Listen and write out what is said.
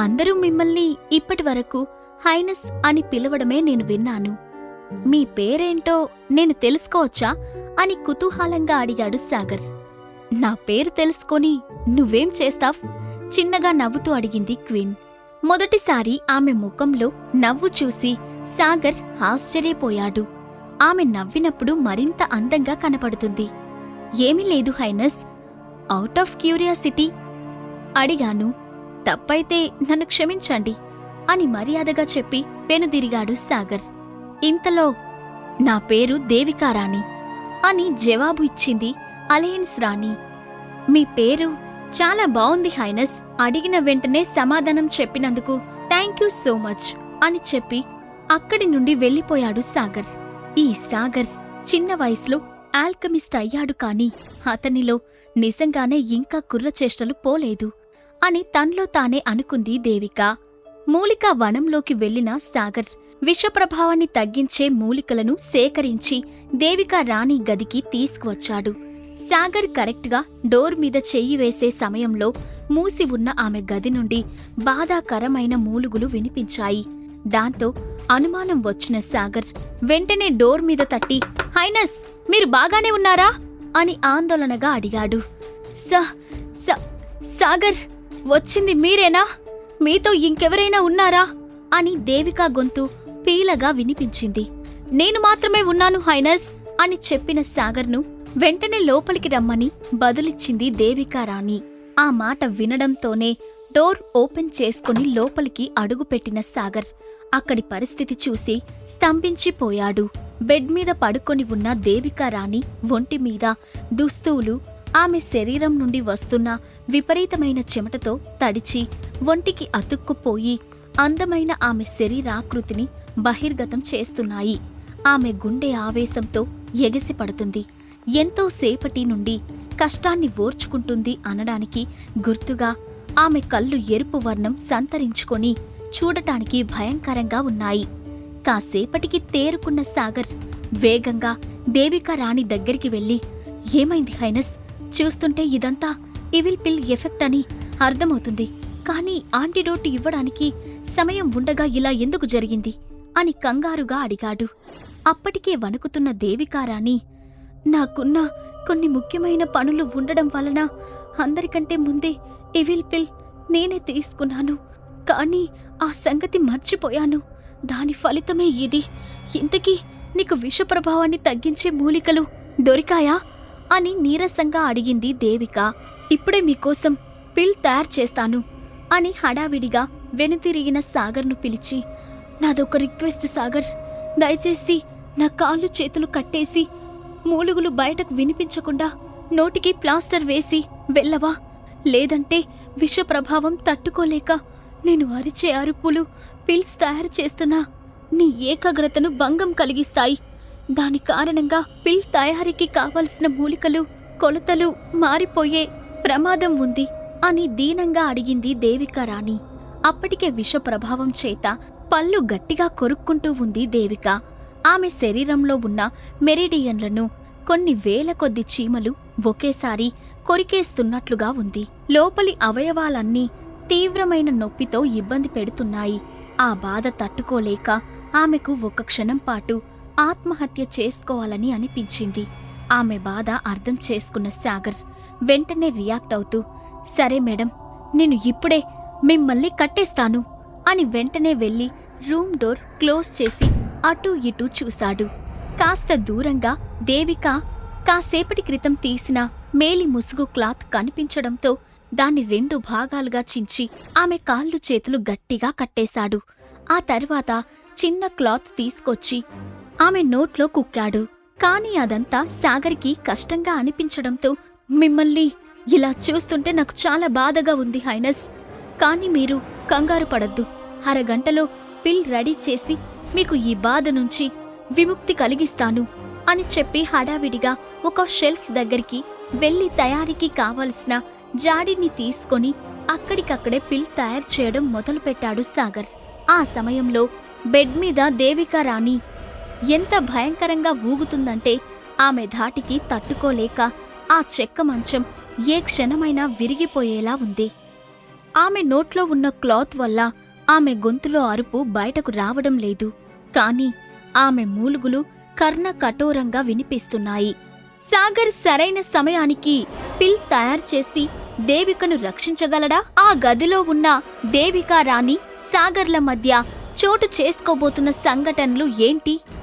అందరూ మిమ్మల్ని ఇప్పటి వరకు హైనస్ అని పిలవడమే నేను విన్నాను. మీ పేరేంటో నేను తెలుసుకోవచ్చా? అని కుతూహలంగా అడిగాడు సాగర్. నా పేరు తెలుసుకొని నువ్వేం చేస్తావ్? చిన్నగా నవ్వుతూ అడిగింది క్వీన్. మొదటిసారి ఆమె ముఖంలో నవ్వు చూసి సాగర్ ఆశ్చర్యపోయాడు. ఆమె నవ్వినప్పుడు మరింత అందంగా కనపడుతుంది. ఏమీ లేదు హైనస్. Out of curiosity? అడిగాను. తప్పైతే నన్ను క్షమించండి అని మర్యాదగా చెప్పి పెనుదిరిగాడు సాగర్. ఇంతలో నా పేరు దేవికారాణి అని జవాబు ఇచ్చింది అలయన్స్ రాణి. మీ పేరు చాలా బావుంది హైనస్ అడిగిన వెంటనే సమాధానం చెప్పినందుకు థ్యాంక్ యూ సో మచ్ అని చెప్పి అక్కడి నుండి వెళ్ళిపోయాడు సాగర్. ఈ సాగర్ చిన్న వయసులో ఆల్కమిస్ట్ అయ్యాడు కాని అతనిలో నిజంగానే ఇంకా కుర్రచేష్టలు పోలేదు. అని తనలో తానే అనుకుంది దేవిక. మూలిక వనంలోకి వెళ్ళిన సాగర్ విషప్రభావాన్ని తగ్గించే మూలికలను సేకరించి దేవిక రాణి గదికి తీసుకువచ్చాడు. సాగర్ కరెక్ట్గా డోర్ మీద చెయ్యి వేసే సమయంలో మూసి ఉన్న ఆమె గది నుండి బాధాకరమైన మూలుగులు వినిపించాయి. దాంతో అనుమానం వచ్చిన సాగర్ వెంటనే డోర్ మీద తట్టి హైనస్ మీరు బాగానే ఉన్నారా? అని ఆందోళనగా అడిగాడు. స స- సాగర్ వచ్చింది మీరేనా? మీతో ఇంకెవరైనా ఉన్నారా? అని దేవికా గొంతు పీలగా వినిపించింది. నేను మాత్రమే ఉన్నాను హైనస్ అని చెప్పిన సాగర్ను వెంటనే లోపలికి రమ్మని బదులిచ్చింది దేవికా రాణి. ఆ మాట వినడంతోనే డోర్ ఓపెన్ చేసుకుని లోపలికి అడుగుపెట్టిన సాగర్ అక్కడి పరిస్థితి చూసి స్తంభించిపోయాడు. బెడ్ మీద పడుకొని ఉన్న దేవికా రాణి ఒంటి మీద దుస్తువులు ఆమె శరీరం నుండి వస్తున్న విపరీతమైన చెమటతో తడిచి ఒంటికి అతుక్కుపోయి అందమైన ఆమె శరీరాకృతిని బహిర్గతం చేస్తున్నాయి. ఆమె గుండె ఆవేశంతో ఎగసిపడుతుంది ఎంతో సేపటి నుండి కష్టాన్ని ఓర్చుకుంటుంది అనడానికి గుర్తుగా ఆమె కళ్ళు ఎరుపు వర్ణం సంతరించుకొని చూడటానికి భయంకరంగా ఉన్నాయి. కాసేపటికి తేరుకున్న సాగర్ వేగంగా దేవికారాణి దగ్గరికి వెళ్ళి ఏమైంది హైనస్? చూస్తుంటే ఇదంతా ఇవిల్ పిల్ ఎఫెక్ట్ అని అర్థమవుతుంది. కానీ యాంటీడోట్ ఇవ్వడానికి సమయం ఉండగా ఇలా ఎందుకు జరిగింది అని కంగారుగా అడిగాడు. అప్పటికే వణుకుతున్న దేవికారాణి నాకున్న కొన్ని ముఖ్యమైన పనులు ఉండడం వలన అందరికంటే ముందే ఇవిల్ పిల్ నేనే తీసుకున్నాను. కానీ ఆ సంగతి మర్చిపోయాను. దాని ఫలితమే ఇది. ఇంతకీ నీకు విష ప్రభావాన్ని తగ్గించే మూలికలు దొరికాయా? అని నీరసంగా అడిగింది దేవిక. ఇప్పుడే మీకోసం పిల్ తయారు చేస్తాను అని హడావిడిగా వెనుతిరిగిన సాగర్ను పిలిచి నాదొక రిక్వెస్ట్ సాగర్ దయచేసి నా కాళ్ళు చేతులు కట్టేసి మూలుగులు బయటకు వినిపించకుండా నోటికి ప్లాస్టర్ వేసి వెళ్ళవా? లేదంటే విష ప్రభావం తట్టుకోలేక నేను అరిచే అరుపులు పిల్స్ తయారు చేస్తున్నా. నీ ఏకాగ్రతను భంగం కలిగిస్తాయి. దాని కారణంగా పిల్ తయారీకి కావలసిన మూలికలు కొలతలు మారిపోయే ప్రమాదం ఉంది అని దీనంగా అడిగింది దేవిక రాణి. అప్పటికే విష ప్రభావం చేత పళ్ళు గట్టిగా కొరుక్కుంటూ ఉంది దేవిక. ఆమె శరీరంలో ఉన్న మెరిడియన్లను కొన్ని వేల కొద్ది చీమలు ఒకేసారి కొరికేస్తున్నట్లుగా ఉంది. లోపలి అవయవాలన్నీ తీవ్రమైన నొప్పితో ఇబ్బంది పెడుతున్నాయి. ఆ బాధ తట్టుకోలేక ఆమెకు ఒక క్షణం పాటు ఆత్మహత్య చేసుకోవాలని అనిపించింది. ఆమె బాధ అర్థం చేసుకున్న సాగర్ వెంటనే రియాక్ట్ అవుతూ సరే మేడం నేను ఇప్పుడే మిమ్మల్ని కట్టేస్తాను అని వెంటనే వెళ్ళి రూమ్ డోర్ క్లోజ్ చేసి అటూ ఇటూ చూశాడు. కాస్త దూరంగా దేవిక కాసేపటి క్రితం తీసిన మేలి ముసుగు క్లాత్ కనిపించడంతో దాన్ని రెండు భాగాలుగా చించి ఆమె కాళ్ళు చేతులు గట్టిగా కట్టేశాడు. ఆ తర్వాత చిన్న క్లాత్ తీసుకొచ్చి ఆమె నోట్లో కుక్కాడు. కాని అదంతా సాగర్కి కష్టంగా అనిపించడంతో మిమ్మల్ని ఇలా చూస్తుంటే నాకు చాలా బాధగా ఉంది హైనస్. కానీ మీరు కంగారు పడద్దు. అరగంటలో పిల్ రెడీ చేసి మీకు ఈ బాధ నుంచి విముక్తి కలిగిస్తాను అని చెప్పి హడావిడిగా ఒక షెల్ఫ్ దగ్గరికి వెళ్ళి తయారీకి కావలసిన జాడీని తీసుకొని అక్కడికక్కడే పిల్ తయారు చేయడం మొదలుపెట్టాడు సాగర్. ఆ సమయంలో బెడ్ మీద దేవికా రాణి ఎంత భయంకరంగా ఊగుతుందంటే ఆమె ధాటికి తట్టుకోలేక ఆ చెక్క మంచం ఏ క్షణమైనా విరిగిపోయేలా ఉంది. ఆమె నోట్లో ఉన్న క్లాత్ వల్ల ఆమె గొంతులో అరుపు బయటకు రావడం లేదు. కాని ఆమె మూలుగులు కర్ణ కఠోరంగా వినిపిస్తున్నాయి. సాగర్ సరైన సమయానికి పిల్ తయారు చేసి దేవికను రక్షించగలడా? ఆ గదిలో ఉన్న దేవికా రాణి సాగర్ల మధ్య చోటు చేసుకోబోతున్న సంఘటనలు ఏంటి?